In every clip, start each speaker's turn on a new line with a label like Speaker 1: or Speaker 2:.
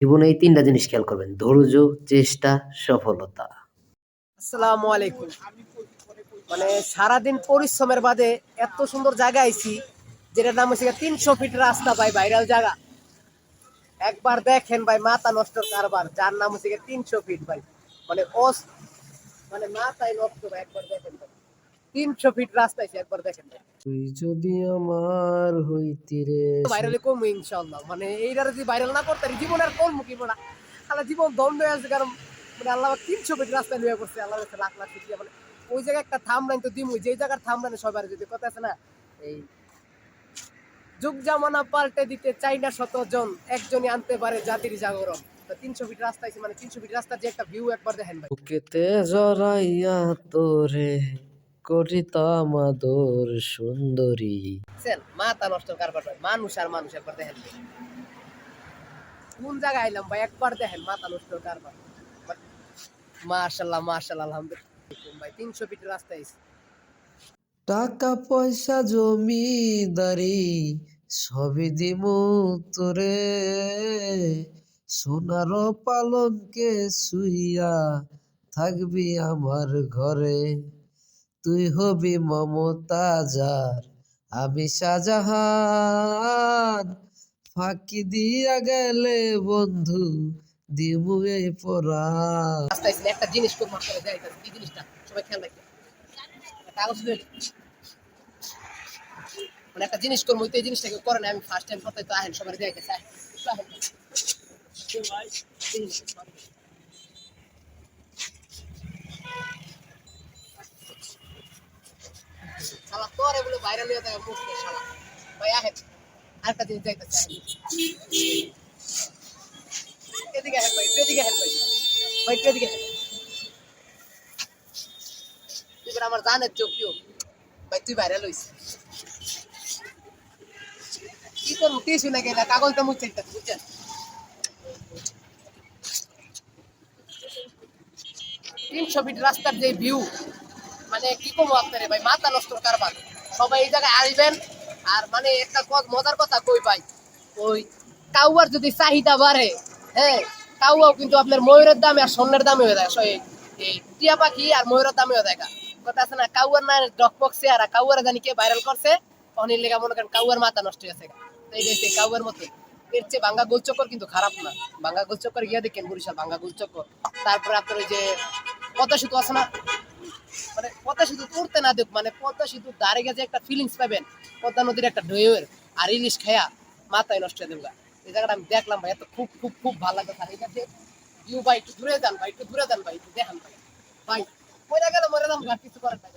Speaker 1: জীবনে এই তিনটা জিনিস খেয়াল করবেন, ধৈর্য, চেষ্টা, সফলতা।
Speaker 2: আলাইকুম। মানে সারাদিন পরিশ্রমের বাদে এত সুন্দর জায়গা আইছি, যেটার নাম হচ্ছে তিনশো ফিট রাস্তা ভাই ভাইরাল জায়গা। একবার দেখেন ভাই, মাথা নষ্ট কারবার, যার নাম হচ্ছে তিনশো ফিট ভাই। মানে অস মানে মাথায় নষ্ট ভাই, একবার দেখেন ভাই। তিনশো ফিট রাস্তা একবার দেখেন ভাই।
Speaker 1: তুই যদি আমার হইতি রে
Speaker 2: ভাইরালে কমু ইনশাল্লাহ মানে এইটার যদি ভাইরাল না করতে জীবন আর কমু কি না আল্লাহ জীবন দণ্ড আছে কারণ মানে আল্লাহ তিনশো ফিট রাস্তা নিয়ে করছে আল্লাহ কাছে লাখ লাখ শুক্রিয়া মানে ওই জায়গায় একটা থাম লাইন তো যেই জায়গার থাম লাইনে সবার যদি কথা আছে না এই যুগ জামানা পাল্টে দিতে চাই না শতজন একজনই আনতে পারে জাতির জাগরণ। তিনশো ফিট রাস্তা আছে মানে তিনশো ফিট রাস্তার যে একটা ভিউ একবার দেখেন ভাই।
Speaker 1: জড়াইয়া তোরে করিতাম আদর সুন্দরী।
Speaker 2: মাথা নষ্ট কারবার মানুষ আর মানুষ একবার দেখেন কোন জায়গায় ভাই একবার দেখেন মাথা নষ্ট কারবার। মাশাল্লাহ মাশাল্লাহ আলহামদুলিল্লাহ। ভাই তিনশো ফিট রাস্তা
Speaker 1: টাকা পয়সা জমিদারি সবই দিমু তোরে। সোনার পালনকে শুইয়া থাকবি আমার ঘরে। তুই হবি মমতাজার আমি শাহজাহান। ফাঁকি দিয়া গেলে বন্ধু, দিমু এই পরা
Speaker 2: রাস্তা আইছে একটা জিনিস খুব করে দেয় কি জিনিসটা, সবাই খেয়াল রাখবে মানে একটা জিনিস করব, এই জিনিসটা কেউ করে না, আমি ফার্স্ট টাইম করতে তো আহেন সবার দেখে চাই তোরে বলে, বাইরে নিয়ে যায়, মুখে শালা। ভাই, আহেন। আরেকটা জিনিস দেখতে চাই। এদিকে হেল্প ভাই এদিকে হেল্প ভাই। ভাই এদিকে। তুই এবার আমার জানের চোখ কেউ ভাই, তুই বাইরে লইস। কি করব টিসু না গেলে কাগজটা মুছে দিতে বুঝছেন? তিনশো ফিট রাস্তার যে ভিউ মানে কি কমো আপনারে ভাই, মাথা নষ্ট কারবার। সবাই এই জায়গায় আসবেন। আর মানে একটা মজার কথা কই ভাই? ওই কাউয়ার যদি চাহিদা বাড়ে হ্যাঁ কাউয়াও কিন্তু আপনার ময়ূরের দামে আর স্বর্ণের দামে হয়ে যায়। এই টিয়া পাখি আর ময়ূরের দামে হয়ে যায় কথা আছে না, কাউয়ার না পক্সে আর কাউয়ার জানি কে ভাইরাল করছে অনেক লেগা মনে করেন কাউয়ার মাথা নষ্ট হয়েছে এই যে কাউয়ার মতো, এর চেয়ে বাঙ্গা গোলচক্কর কিন্তু খারাপ না। বাঙ্গা গোলচক্কর গিয়ে দেখেন বরিশাল বাঙ্গা গোলচক্কর তারপরে আপনার ওই যে পদ্মা সেতু আছে না? মানে পদ্মা সেতু উঠতে না দেখ মানে পদ্মা সেতু দাঁড়ে গেছে একটা ফিলিংস পাবেন। পদ্মা নদীর একটা ঢেউয়ের। আর ইলিশ খায়া মাথায় নষ্ট হয়ে দেবগা এই জায়গাটা আমি দেখলাম ভাই, এত খুব খুব খুব ভালো লাগতো আর এটা যে ইউ ভাই, একটু দূরে যান ভাই, একটু দূরে যান ভাই, একটু দেখান ভাই। ভাই, মরে গেলে মরে যান ভাই কিছু করার নাই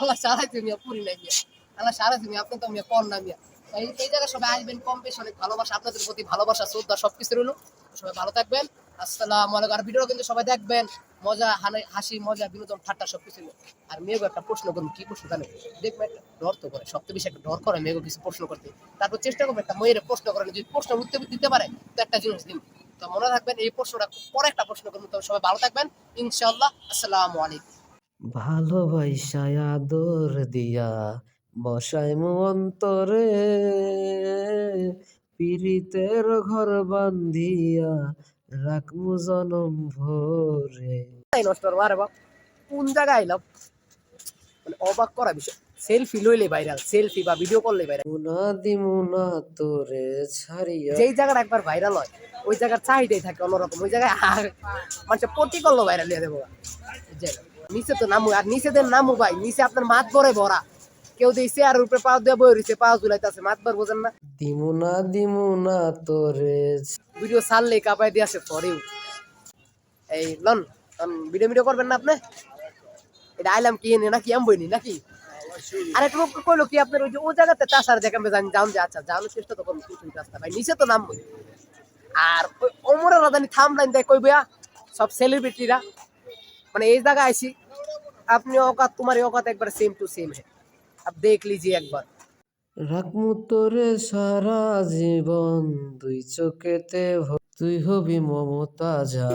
Speaker 2: আল্লাহ সারাই তুমি আল্লাহ সারাই তুমি আপনি তো মিয়া কম না এই জায়গায় সবাই আসবেন, কম বেশ অনেক ভালোবাসা, আপনাদের প্রতি ভালোবাসা, শ্রদ্ধা সবকিছু রইল। সবাই ভালো থাকবেন। আসসালামু আলাইকুম। আর ভিডিও কিন্তু সবাই দেখবেন। মজা হাসি, মজা, বিনোদন, ঠাট্টা সবকিছু রইল। আর মেয়েগো একটা প্রশ্ন করুন কি প্রশ্ন জানেন দেখবেন একটা ডর তো করে, সবচেয়ে বেশি একটা ডর করে মেয়েগো কিছু প্রশ্ন করতে। তারপর চেষ্টা করবে একটা মেয়ের প্রশ্ন করেন যদি প্রশ্ন উত্তর দিতে পারে, তো একটা জিনিস দিন তো মনে রাখবেন, এই প্রশ্নটা পরে একটা প্রশ্ন করুন তো সবাই ভালো থাকবেন। ইনশাআল্লাহ, আসসালামু আলাইকুম।
Speaker 1: ভালোবাসায় আদর দিয়া বসায় মু অন্তরে পীড়িতের ঘর বান্ধিয়া রাখমু জনম ভরে।
Speaker 2: নষ্ট করব আরে বাপ কোন জায়গায় আইলাম? মানে অবাক করা বিষয়। সেলফি লইলে ভাইরাল সেলফি বা ভিডিও করলে ভাইরাল
Speaker 1: মুনা দিমুনা তোরে ছাড়িয়া
Speaker 2: যেই জায়গাটা একবার ভাইরাল হয় ওই জায়গার চাহিদাই থাকে অন্যরকম। ওই জায়গায় আর মানুষের প্রতি করল ভাইরাল দিয়ে দেবো নিচে তো নামু আর নিচে দেন নামু ভাই নিচে আপনার মাত ভরে ভরা। কেউ দিয়েছে আর উপরে পাও দিয়ে বই রয়েছে পাও ঝুলাইতেছে মাত ভর বোঝেন না।
Speaker 1: দিমুনা দিমুনা তোরে
Speaker 2: ভিডিও ছাড়লে কাপাই দিয়ে আসে পরেও এই লন ভিডিও ভিডিও করবেন না আপনি এটা আইলাম কি এনে নাকি এম বইনি নাকি আরে একটু লোক কইলো কি আপনার ওই যে ও জায়গাতে চাষার দেখাবে জান যান যে আচ্ছা জানো চেষ্টা তো করুন কিছু রাস্তা ভাই নিচে তো নাম আর ওই অমরের রাজানি থাম লাইন দেয় কই বইয়া সব সেলিব্রিটিরা মানে এই জায়গায় আইছি আপনি অকাত তোমার অকাত একবার সেম টু সেম है अब देख लीजिए एक बार
Speaker 1: রাখমু তোরে সারা জীবন দুই চোখেতে তুই হবি মমতা যা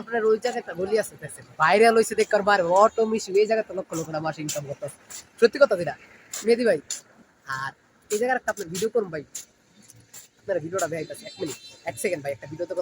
Speaker 2: আপনার ওই জায়গায় একটা গলি আছে? ভাইরাল হইছে দেখ কর বার অটো মিশু এই জায়গাতে লক্ষ লক্ষ টাকা মাসে ইনকাম করতেছে। সত্যি কথা যেটা মেহেদি ভাই, আর এই জায়গার একটা আপনার ভিডিও করুন ভাই। আপনার ভিডিওটা দেখাইতেছে, এক মিনিট এক সেকেন্ড ভাই, একটা ভিডিও তো